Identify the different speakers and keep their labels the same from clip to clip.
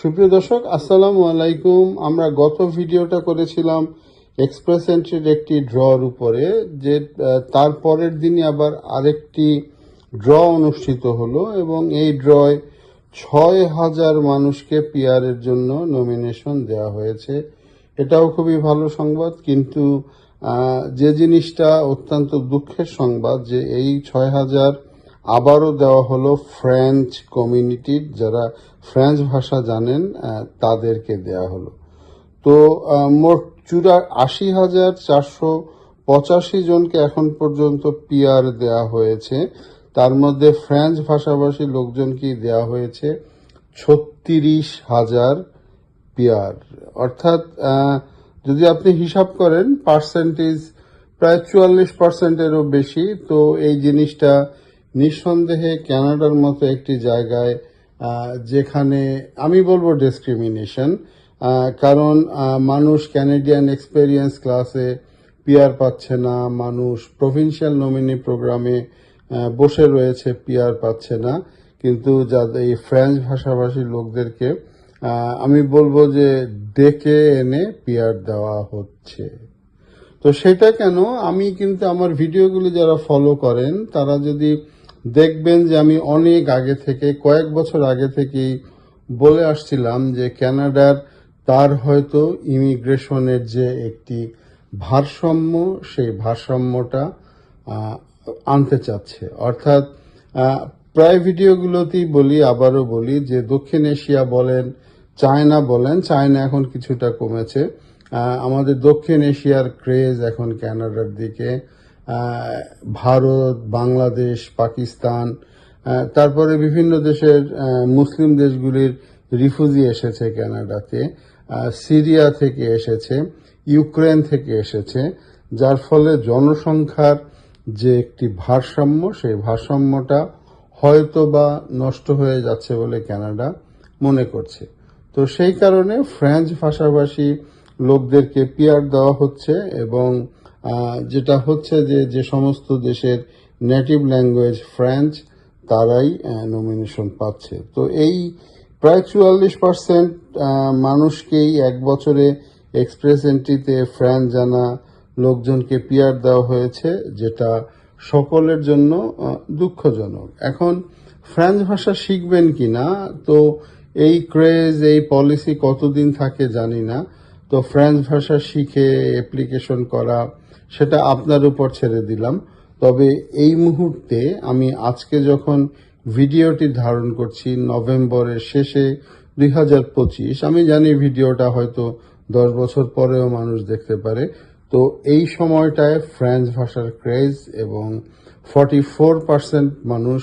Speaker 1: সুপ্রিয় দর্শক আসসালামু আলাইকুম। আমরা গত ভিডিওটা করেছিলাম এক্সপ্রেস এন্ট্রির একটি ড্রর উপরে যে আহ, তার পরের দিনই আবার আরেকটি ড্র অনুষ্ঠিত হলো এবং এই ড্রয় ছয় হাজার মানুষকে পিয়ারের জন্য নমিনেশন দেওয়া হয়েছে। এটাও খুবই ভালো সংবাদ কিন্তু যে জিনিসটা অত্যন্ত দুঃখের সংবাদ যে এই ছয় হাজার আবারও দেওয়া হলো ফ্রেঞ্চ কমিউনিটির যারা ফ্রেঞ্চ ভাষা জানেন তাদেরকে দেওয়া হলো। তো মোট চুরা আশি হাজার চারশো পঁচাশি জনকে এখন পর্যন্ত পিআর দেওয়া হয়েছে। তার মধ্যে ফ্রেঞ্চ ভাষাভাষী লোকজনকেই দেওয়া হয়েছে ছত্রিশ হাজার পিআর অর্থাৎ যদি আপনি হিসাব করেন পার্সেন্টেজ প্রায় চুয়াল্লিশ পার্সেন্টেরও বেশি। তো, এই জিনিসটা নিঃসন্দেহে কানাডার মতো একটি জায়গায় যেখানে আমি বলব ডিসক্রিমিনেশন কারণ মানুষ ক্যানাডিয়ান এক্সপেরিয়েন্স ক্লাসে পিআর পাচ্ছে না, মানুষ প্রভিন্সিয়াল নমিনি প্রোগ্রামে বসে রয়েছে পিআর পাচ্ছে না। কিন্তু যাদের এই ফ্রেঞ্চ ভাষাভাষী লোকদেরকে আমি বলব যে ডেকে এনে পিআর দেওয়া হচ্ছে। তো সেটা কেন? আমি কিন্তু আমার ভিডিওগুলি যারা ফলো করেন, তারা যদি দেখবেন যে আমি অনেক আগে থেকে, কয়েক বছর আগে থেকেই বলে আসছিলাম যে ক্যানাডার তার হয়তো ইমিগ্রেশনের যে একটি ভারসাম্য, সেই ভারসাম্যটা আনতে চাচ্ছে। অর্থাৎ প্রায় ভিডিওগুলোতেই বলি, আবারও বলি যে দক্ষিণ এশিয়া বলেন, চায়না বলেন, চায়না এখন কিছুটা কমেছে। আমাদের দক্ষিণ এশিয়ার ক্রেজ এখন কানাডার দিকে। ভারত বাংলাদেশ পাকিস্তান তারপরে বিভিন্ন দেশের মুসলিম দেশগুলির রিফিউজি এসেছে কানাডাতে আহ, সিরিয়া থেকে এসেছে ইউক্রেন থেকে এসেছে যার ফলে জনসংখ্যার যে একটি ভারসাম্য সেই ভারসাম্যটা হয়তো বা নষ্ট হয়ে যাচ্ছে বলে কানাডা মনে করছে। তো সেই কারণে ফ্রেঞ্চ ভাষাভাষী লোকদেরকে পিয়ার দেওয়া হচ্ছে এবং যেটা হচ্ছে যে যে সমস্ত দেশের নেটিভ ল্যাঙ্গুয়েজ ফ্রেঞ্চ তারাই নমিনেশন পাচ্ছে। তো এই প্রায় চুয়াল্লিশ পার্সেন্ট মানুষকেই এক বছরে এক্সপ্রেস এন্ট্রিতে ফ্রেঞ্চ জানা লোকজনকে পিয়ার দেওয়া হয়েছে, যেটা সকলের জন্য দুঃখজনক। এখন ফ্রেঞ্চ ভাষা শিখবেন কিনা, তো এই ক্রেজ এই পলিসি কতদিন থাকে জানি না। তো ফ্রেঞ্চ ভাষা শিখে অ্যাপ্লিকেশন করা সেটা আপনার উপর ছেড়ে দিলাম। তবে এই মুহূর্তে আমি আজকে যখন ভিডিওটি ধারণ করছি নভেম্বরের শেষে দুই হাজার পঁচিশ, আমি জানি ভিডিওটা হয়তো দশ বছর পরেও মানুষ দেখতে পারে। তো এই সময়টায় ফ্রেঞ্চ ভাষার ক্রেজ এবং ফর্টি ফোর পার্সেন্ট মানুষ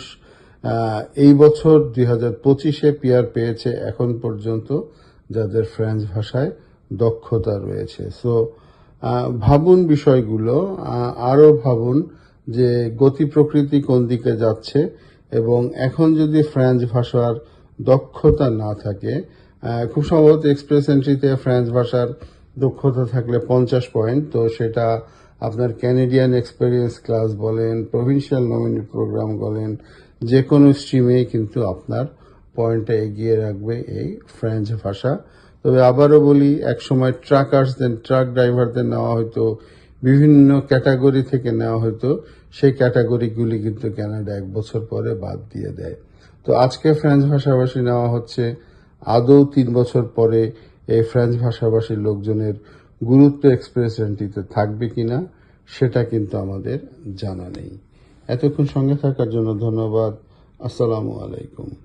Speaker 1: এই বছর দুই হাজার পঁচিশে পিয়ার পেয়েছে এখন পর্যন্ত, যাদের ফ্রেঞ্চ ভাষায় দক্ষতা রয়েছে। সো ভাবুন বিষয়গুলো আরও ভাবুন যে গতি প্রকৃতি কোন দিকে যাচ্ছে এবং এখন যদি ফ্রেঞ্চ ভাষার দক্ষতা না থাকে খুব সম্ভবত এক্সপ্রেস এন্ট্রিতে ফ্রেঞ্চ ভাষার দক্ষতা থাকলে পঞ্চাশ পয়েন্ট, তো সেটা আপনার ক্যানেডিয়ান এক্সপেরিয়েন্স ক্লাস বলেন, প্রভিন্সিয়াল নমিনি প্রোগ্রাম বলেন যে কোনো স্ট্রিমেই কিন্তু আপনার পয়েন্টটা এগিয়ে রাখবে এই ফ্রেঞ্চ ভাষা। তবে আবারও বলি, একসময় ট্রাকার্সদের ট্রাক ড্রাইভারদের নেওয়া হয়তো বিভিন্ন ক্যাটাগরি থেকে নেওয়া হতো সেই ক্যাটাগরিগুলি কিন্তু ক্যানাডা এক বছর পরে বাদ দিয়ে দেয়। তো আজকে ফ্রেঞ্চ ভাষাভাষী নেওয়া হচ্ছে, আদৌ তিন বছর পরে এই ফ্রেঞ্চ ভাষাভাষী লোকজনের গুরুত্ব এক্সপ্রেস এন্ট্রিতে থাকবে কিনা, সেটা কিন্তু আমাদের জানা নেই। এতক্ষণ সঙ্গে থাকার জন্য ধন্যবাদ। আসসালামু আলাইকুম।